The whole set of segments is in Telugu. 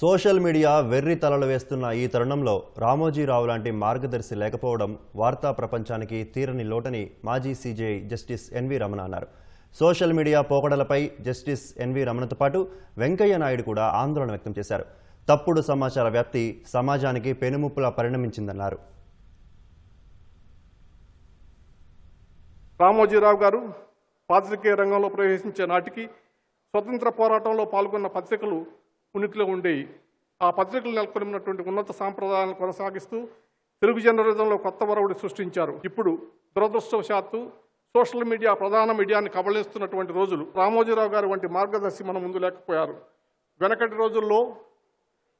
సోషల్ మీడియా వెర్రి తలలు వేస్తున్న ఈ తరుణంలో రామోజీరావు లాంటి మార్గదర్శి లేకపోవడం వార్తా ప్రపంచానికి తీరని లోటని మాజీ సీజేఐ జస్టిస్ ఎన్వి రమణ అన్నారు. సోషల్ మీడియా పోకడలపై జస్టిస్ ఎన్వి రమణతో పాటు వెంకయ్య నాయుడు కూడా ఆందోళన వ్యక్తం చేశారు. తప్పుడు సమాచార వ్యాప్తి సమాజానికి పెనుముప్పులా పరిణమించిందన్నారు. రామోజీరావు గారు పాత్రికేయ రంగంలో ప్రవేశించే నాటికి స్వతంత్ర పోరాటంలో పాల్గొన్న పత్రికలు ఉనికిలో ఉండేవి ఆ పత్రికలు నెలకొని ఉన్నటువంటి ఉన్నత సాంప్రదాయాలను కొనసాగిస్తూ తెలుగు జర్నలిజంలో కొత్త వరవుడి సృష్టించారు. ఇప్పుడు దురదృష్టవశాత్తు సోషల్ మీడియా ప్రధాన మీడియాని కబళిస్తున్నటువంటి రోజులు రామోజీరావు గారు వంటి మార్గదర్శి మన ముందు లేకపోయారు. వెనకటి రోజుల్లో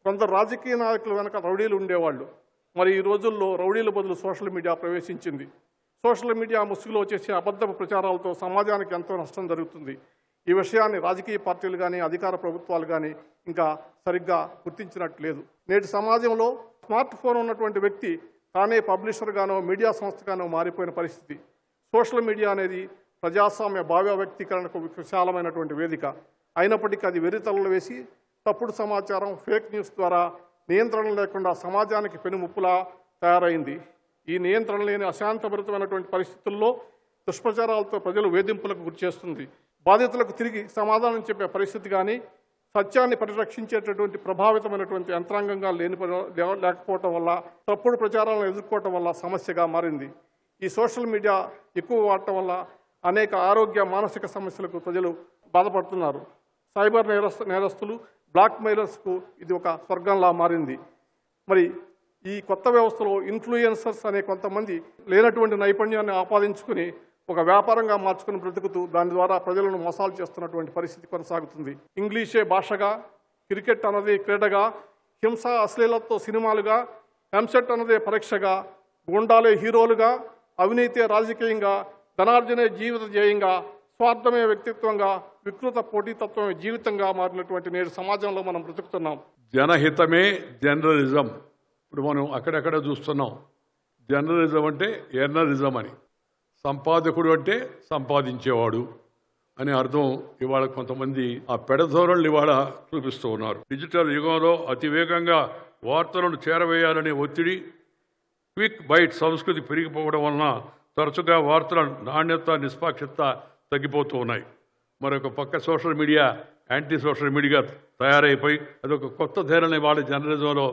కొందరు రాజకీయ నాయకులు వెనక రౌడీలు ఉండేవాళ్ళు. మరి ఈ రోజుల్లో రౌడీల బదులు సోషల్ మీడియా ప్రవేశించింది. సోషల్ మీడియా ముసుగులో చేసే అబద్ధపు ప్రచారాలతో సమాజానికి ఎంతో నష్టం జరుగుతుంది. ఈ విషయాన్ని రాజకీయ పార్టీలు కానీ అధికార ప్రభుత్వాలు కానీ ఇంకా సరిగ్గా గుర్తించినట్టు నేటి సమాజంలో స్మార్ట్ ఫోన్ ఉన్నటువంటి వ్యక్తి తానే పబ్లిషర్గానో మీడియా సంస్థగానో మారిపోయిన పరిస్థితి. సోషల్ మీడియా అనేది ప్రజాస్వామ్య భావ్య వ్యక్తీకరణకు విశాలమైనటువంటి వేదిక. అయినప్పటికీ అది వెరితలలు వేసి తప్పుడు సమాచారం ఫేక్ న్యూస్ ద్వారా నియంత్రణ లేకుండా సమాజానికి పెనుముప్పులా తయారైంది. ఈ నియంత్రణ లేని అశాంతభరితమైనటువంటి పరిస్థితుల్లో దుష్ప్రచారాలతో ప్రజలు వేధింపులకు గురి చేస్తుంది బాధితులకు తిరిగి సమాధానం చెప్పే పరిస్థితి కానీ సత్యాన్ని పరిరక్షించేటటువంటి ప్రభావితమైనటువంటి యంత్రాంగంగా లేని లేకపోవటం వల్ల తప్పుడు ప్రచారాలను ఎదుర్కోవటం వల్ల సమస్యగా మారింది. ఈ సోషల్ మీడియా ఎక్కువ వాడటం వల్ల అనేక ఆరోగ్య మానసిక సమస్యలకు ప్రజలు బాధపడుతున్నారు. సైబర్ నేరస్తు నేరస్తులు బ్లాక్ మెయిలర్స్కు ఇది ఒక స్వర్గంలా మారింది. మరి ఈ కొత్త వ్యవస్థలో ఇన్ఫ్లుయెన్సర్స్ అనే కొంతమంది లేనటువంటి నైపుణ్యాన్ని ఆపాదించుకుని ఒక వ్యాపారంగా మార్చుకుని బ్రతుకుతూ దాని ద్వారా ప్రజలను మోసాలు చేస్తున్నటువంటి పరిస్థితి కొనసాగుతుంది. ఇంగ్లీషే భాషగా క్రికెట్ అన్నది క్రీడగా హింస అశ్లీలతో సినిమాలుగా ఎంసెట్ అన్నదే పరీక్షగా గుండాలే హీరోలుగా అవినీతి రాజకీయంగా ధనార్జనే జీవిత ధ్యేయంగా స్వార్థమే వ్యక్తిత్వంగా వికృత పోటీతత్వమే జీవితంగా మారినటువంటి నేడు సమాజంలో మనం బ్రతుకుతున్నాం. జనహితమే జర్నలిజం. ఇప్పుడు మనం అక్కడక్కడ చూస్తున్నాం? జర్నలిజం అంటే ఎర్నలిజం అని. సంపాదకుడు అంటే సంపాదించేవాడు అనే అర్థం ఇవాళ కొంతమంది ఆ పెడధోరణులు ఇవాళ చూపిస్తూ ఉన్నారు. డిజిటల్ యుగంలో అతివేగంగా వార్తలను చేరవేయాలనే ఒత్తిడి క్విక్ బైట్ సంస్కృతి పెరిగిపోవడం వలన తరచుగా వార్తల నాణ్యత నిష్పాక్షత తగ్గిపోతూ ఉన్నాయి. మరొక పక్క social media anti social media తయారైపోయి అదొక కొత్త ధైర్యం వాళ్ళ జర్నలిజంలో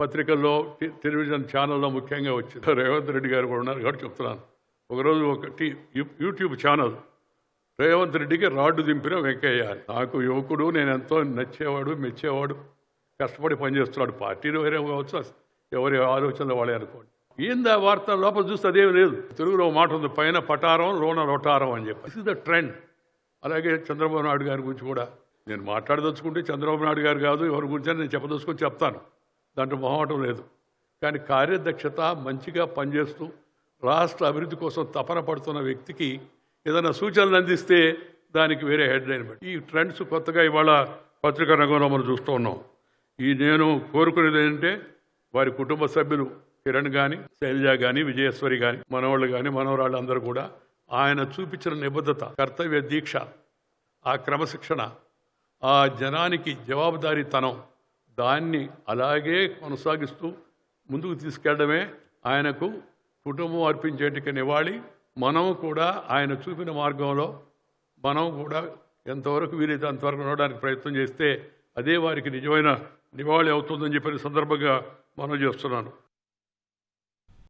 పత్రికల్లో టెలివిజన్ ఛానల్లో ముఖ్యంగా వచ్చింది. రేవంత్ రెడ్డి గారు కూడా ఉన్నారు కాబట్టి చెప్తున్నాను. ఒకరోజు ఒక టీ యూట్యూబ్ ఛానల్ రేవంత్ రెడ్డికి రాడ్డు దింపిన వెంకయ్య నాకు యువకుడు నేను ఎంతో నచ్చేవాడు మెచ్చేవాడు కష్టపడి పనిచేస్తున్నాడు. పార్టీలు వేరే కావచ్చు ఎవరి ఆలోచనలు వాళ్ళే అనుకోండి. ఏందా వార్త? లోపల చూస్తే అదేం లేదు. తెలుగులో మాట ఉంది పైన పటారం లోన రొటారం అని చెప్పి. ఇస్ ద ట్రెండ్ అలాగే చంద్రబాబు నాయుడు గారి గురించి కూడా. నేను మాట్లాడదలుచుకుంటే చంద్రబాబు నాయుడు గారు కాదు ఎవరి గురించి నేను చెప్పదలుచుకొని చెప్తాను. దాంట్లో మొహమాటం లేదు. కానీ కార్యదక్షత మంచిగా పనిచేస్తూ రాష్ట్ర అభివృద్ధి కోసం తపన పడుతున్న వ్యక్తికి ఏదైనా సూచనలు అందిస్తే దానికి వేరే హెడ్ లైన్ ఈ ట్రెండ్స్ కొత్తగా ఇవాళ పత్రికా రంగంలో మనం చూస్తూ ఉన్నాం. ఈ నేను కోరుకునేది ఏంటంటే వారి కుటుంబ సభ్యులు కిరణ్ కానీ శైలజ కానీ విజయేశ్వరి కానీ మనవాళ్ళు కానీ మనవరాళ్ళు అందరూ కూడా ఆయన చూపించిన నిబద్ధత కర్తవ్య దీక్ష ఆ క్రమశిక్షణ ఆ జనానికి జవాబుదారీతనం దాన్ని అలాగే కొనసాగిస్తూ ముందుకు తీసుకెళ్ళడమే ఆయనకు కుటుంబం అర్పించేటికి నివాళి. మనం కూడా ఆయన చూపిన మార్గంలో మనం కూడా ఎంతవరకు వీలైతే అంతవరకు ఉండడానికి ప్రయత్నం చేస్తే అదే వారికి నిజమైన నివాళి అవుతుందని చెప్పిన సందర్భంగా మనం చేస్తున్నాను.